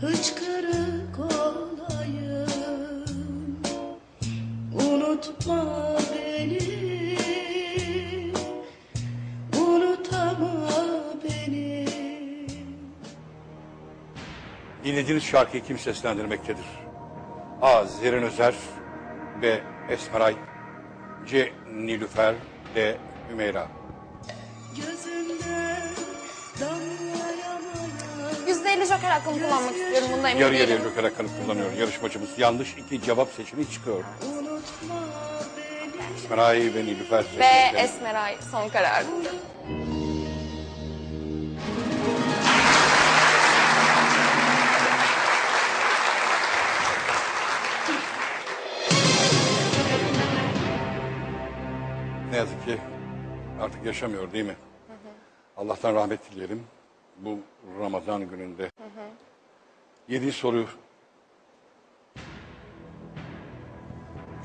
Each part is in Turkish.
hıçkırık olayım Unutma beni Unutama beni Dinlediğiniz şarkıyı kim seslendirmektedir? A. Zerrin Özer B. Esmeray C. Nilüfer D. Hümeyra Gözümden %50 joker hakkımı kullanmak istiyorum. Bunda emin Yarı yarıya değilim. joker hakkını kullanıyor. Yarışmacımız yanlış iki cevap seçeneği çıkıyor. Esmeray ve Nilüfer Ve seçenekleri. Esmeray son karar. Ne yazık ki artık yaşamıyor değil mi? Allah'tan rahmet dileyelim bu Ramazan gününde. Yedi soru.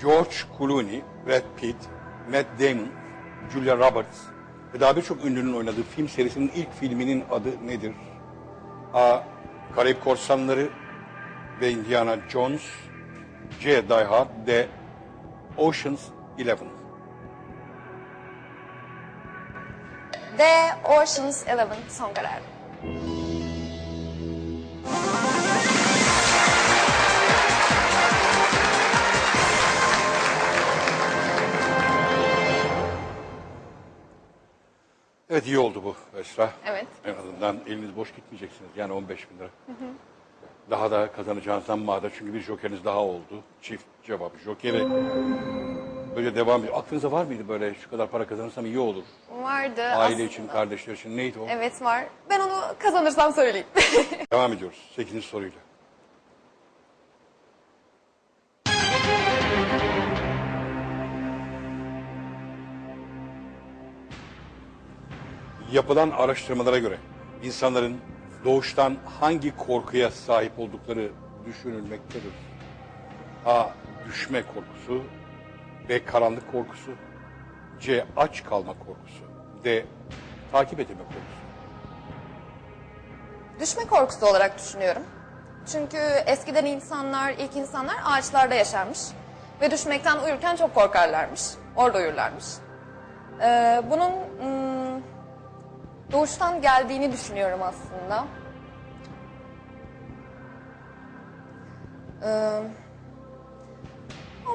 George Clooney, Brad Pitt, Matt Damon, Julia Roberts ve daha birçok ünlünün oynadığı film serisinin ilk filminin adı nedir? A. Karayip Korsanları ve Indiana Jones C. Die Hard D. Ocean's Eleven D. Ocean's Eleven son karar. Evet iyi oldu bu Esra. Evet. En azından eliniz boş gitmeyeceksiniz. Yani 15 bin lira. Daha da kazanacağınızdan mağdur. Çünkü bir jokeriniz daha oldu. Çift cevap jokeri. Böyle devam ediyor. Aklınızda var mıydı böyle şu kadar para kazanırsam iyi olur? Vardı Aile aslında. için, kardeşler için neydi o? Evet var. Ben onu kazanırsam söyleyeyim. Devam ediyoruz 8. soruyla. Yapılan araştırmalara göre insanların doğuştan hangi korkuya sahip oldukları düşünülmektedir. A. Düşme korkusu B. Karanlık korkusu C. Aç kalma korkusu D. Takip edilme korkusu. Düşme korkusu olarak düşünüyorum. Çünkü eskiden insanlar, ilk insanlar ağaçlarda yaşarmış. Ve düşmekten uyurken çok korkarlarmış. Orada uyurlarmış. Ee, bunun hmm, doğuştan geldiğini düşünüyorum aslında. Ee,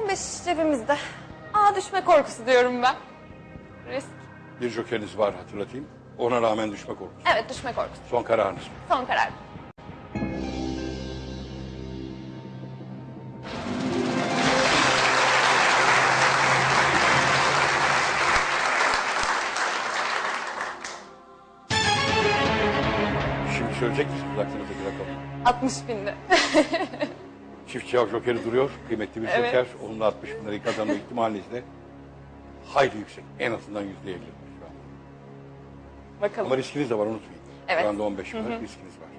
15 cebimizde. Aa düşme korkusu diyorum ben. Risk. Bir jokeriniz var hatırlatayım. Ona rağmen düşme korkusu. Evet düşme korkusu. Son kararınız. Son karar. Söyleyecek misiniz aklınızdaki rakamı? 60 binde. Çift cevap jokeri duruyor. Kıymetli bir Evet. joker. Onunla 60 bin lirayı kazanma ihtimaliniz de hayli yüksek. En azından yüzde 50 şu an. Bakalım. Ama riskiniz de var unutmayın. Evet. Şu anda 15 bin lira riskiniz var.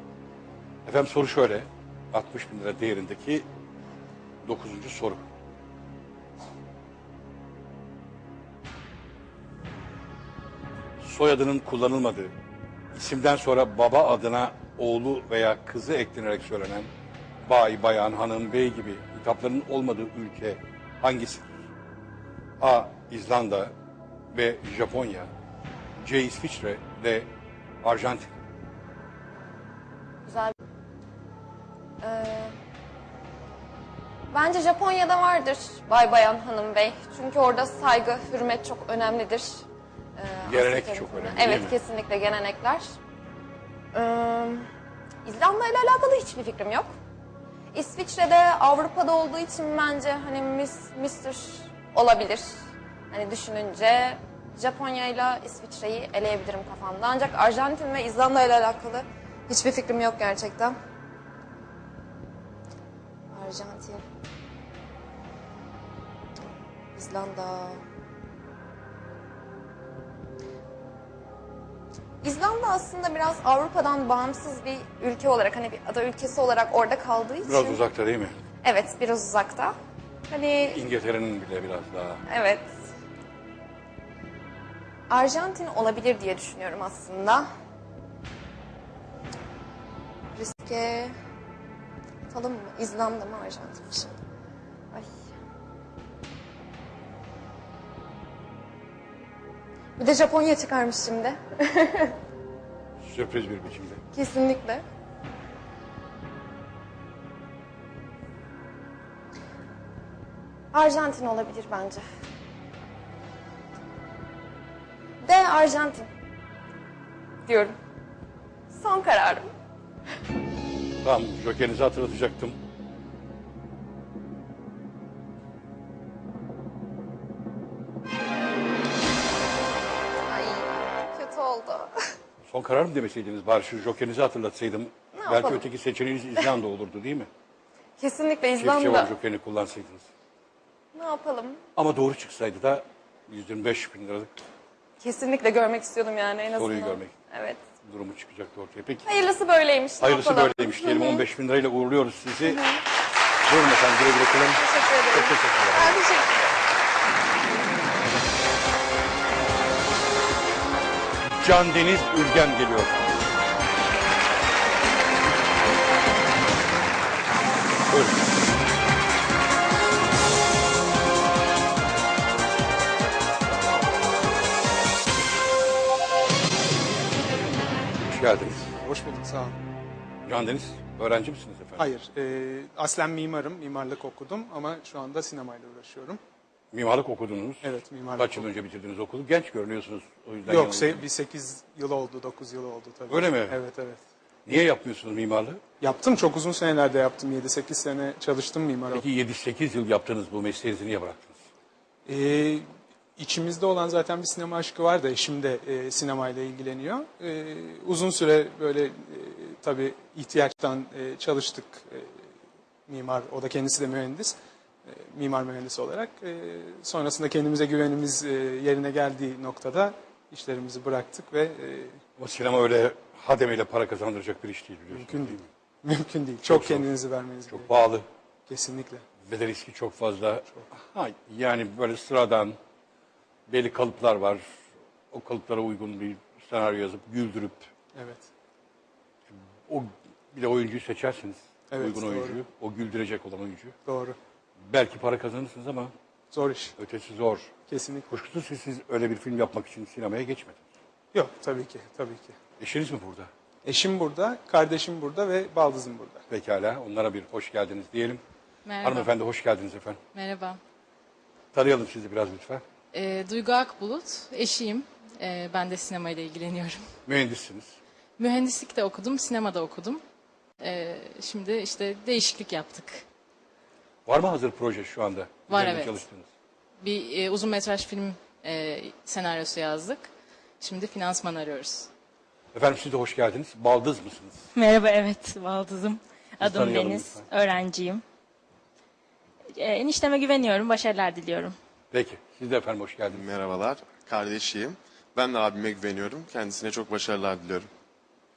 Efendim soru şöyle. 60 bin lira değerindeki 9. soru. Soyadının kullanılmadığı, isimden sonra baba adına oğlu veya kızı eklenerek söylenen bay, bayan, hanım, bey gibi hitapların olmadığı ülke hangisidir? A. İzlanda B. Japonya C. İsviçre D. Arjantin Güzel. Ee, bence Japonya'da vardır Bay Bayan Hanım Bey. Çünkü orada saygı, hürmet çok önemlidir. Gelenek çok önemli, değil Evet mi? kesinlikle gelenekler. Ee, İzlanda ile alakalı hiçbir fikrim yok. İsviçre'de Avrupa'da olduğu için bence hani Miss, Mr. olabilir. Hani düşününce Japonya ile İsviçre'yi eleyebilirim kafamda. Ancak Arjantin ve İzlanda ile alakalı hiçbir fikrim yok gerçekten. Arjantin. İzlanda. İzlanda aslında biraz Avrupa'dan bağımsız bir ülke olarak hani bir ada ülkesi olarak orada kaldığı için. Biraz uzakta değil mi? Evet biraz uzakta. Hani İngiltere'nin bile biraz daha. evet. Arjantin olabilir diye düşünüyorum aslında. Riske Unutalım mı? İzlanda mı Arjantin mi şimdi? Ay. Bir de Japonya çıkarmış şimdi. Sürpriz bir biçimde. Kesinlikle. Arjantin olabilir bence. De Arjantin. Diyorum. Son kararım. Tamam, jokerinizi hatırlatacaktım. Son karar mı demeseydiniz bari şu jokerinizi hatırlatsaydım. Belki yapalım? öteki seçeneğiniz İzlanda olurdu değil mi? Kesinlikle Çift cevap İzlanda. jokerini kullansaydınız. Ne yapalım? Ama doğru çıksaydı da 125 bin liralık Kesinlikle görmek istiyordum yani en azından. Görmek. Evet. durumu çıkacaktı ortaya. Peki Hayırlısı böyleymiş. ne hayırlısı yapalım? böyleymiş diyelim 15 bin lirayla uğurluyoruz sizi. Buyurun efendim güle güle kullanın. Teşekkür ederim. Çok teşekkür ederim. Ben teşekkür ederim. Can Deniz Ülgen geliyor. Buyurun. Hoş geldiniz. Hoş bulduk sağ olun. Can Deniz, öğrenci misiniz efendim? Hayır, e, aslen mimarım, mimarlık okudum ama şu anda sinemayla uğraşıyorum. Mimarlık okudunuz. Evet, mimarlık Kaç yıl önce bitirdiniz okulu? Genç görünüyorsunuz. O yüzden Yok, se- bir 8 yıl oldu, 9 yıl oldu tabii. Öyle mi? Evet, evet. Niye yapmıyorsunuz mimarlığı? Yaptım, çok uzun senelerde yaptım. 7-8 sene çalıştım mimar olarak. Peki 7-8 yıl yaptığınız bu mesleğinizi niye bıraktınız? E, içimizde olan zaten bir sinema aşkı var da eşim de e, sinemayla ilgileniyor. E, uzun süre böyle e, tabii ihtiyaçtan e, çalıştık. E, mimar, o da kendisi de mühendis. E, mimar mühendisi olarak. E, sonrasında kendimize güvenimiz e, yerine geldiği noktada işlerimizi bıraktık ve O sinema öyle hademeyle para kazandıracak bir iş değil biliyorsunuz. mümkün değil. Mümkün değil. Çok, zor. kendinizi vermeniz Çok gerekiyor. pahalı. Kesinlikle. Bedel riski çok fazla. Ha, yani böyle sıradan belli kalıplar var. O kalıplara uygun bir senaryo yazıp güldürüp Evet. o bir de oyuncuyu seçersiniz. Evet, uygun doğru. oyuncuyu. O güldürecek olan oyuncu. Doğru. Belki para kazanırsınız ama Zor iş. ötesi zor. Kesinlikle. Kuşkusuz siz, siz öyle bir film yapmak için sinemaya geçmediniz. Yok tabii ki. Tabii ki. Eşiniz mi burada? Eşim burada, kardeşim burada ve baldızım burada. Pekala. Onlara bir hoş geldiniz diyelim. Merhaba. Hanımefendi hoş geldiniz efendim. Merhaba. Tanıyalım sizi biraz lütfen. Ee, Duygu Akbulut, eşiyim. Ee, ben de sinemayla ilgileniyorum. Mühendissiniz. Mühendislik de okudum, sinemada okudum. Ee, şimdi işte değişiklik yaptık. Var mı hazır proje şu anda? Var, Üzerinde evet. Çalıştığınız. Bir e, uzun metraj film e, senaryosu yazdık. Şimdi finansman arıyoruz. Efendim siz de hoş geldiniz. Baldız mısınız? Merhaba, evet, Baldız'ım. Adım tanıyalım Deniz, lütfen. öğrenciyim. Ee, enişteme güveniyorum, başarılar diliyorum. Peki. Siz de efendim hoş geldiniz. Merhabalar, kardeşiyim. Ben de abime güveniyorum. Kendisine çok başarılar diliyorum.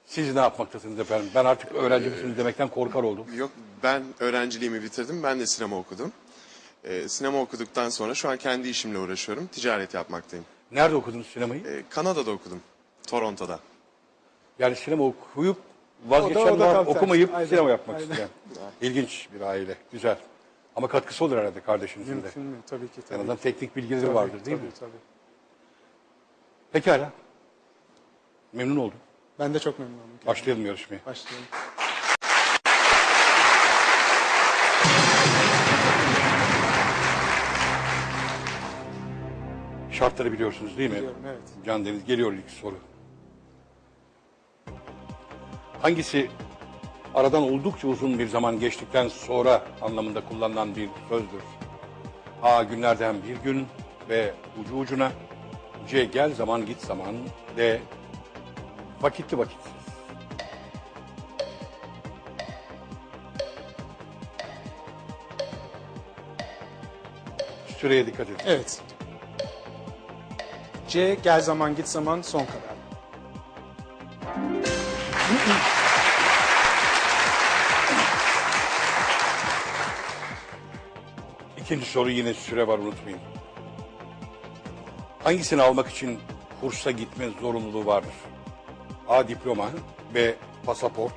Siz ne yapmaktasınız efendim? Ben artık öğrenci misiniz demekten korkar oldum. Yok, ben öğrenciliğimi bitirdim. Ben de sinema okudum. Ee, sinema okuduktan sonra şu an kendi işimle uğraşıyorum. Ticaret yapmaktayım. Nerede okudunuz sinemayı? Ee, Kanada'da okudum. Toronto'da. Yani sinema okuyup O da- vazgeçen o da var, tam tersi. okumayıp Aynen, sinema yapmak aynen. isteyen. İlginç bir aile. Güzel. Ama katkısı olur herhalde kardeşinizin de. Mümkün mü? Tabii ki. En Tabii. azından teknik bilgileri Tabii, vardır değil tabii, mi? Tabii. Pekala. Memnun oldum. Ben de çok memnun oldum. Başlayalım yarışmaya. Başlayalım. Şartları biliyorsunuz değil mi? Biliyorum, evet. Can Deniz geliyor ilk soru. Hangisi aradan oldukça uzun bir zaman geçtikten sonra anlamında kullanılan bir sözdür? A. Günlerden bir gün ve ucu ucuna. C. Gel zaman git zaman. D. Vakitli vakitsiz. Süreye dikkat edin. Evet. C. Gel zaman git zaman son karar. İkinci soru yine süre var unutmayın. Hangisini almak için kursa gitme zorunluluğu vardır? A. Diploma B. Pasaport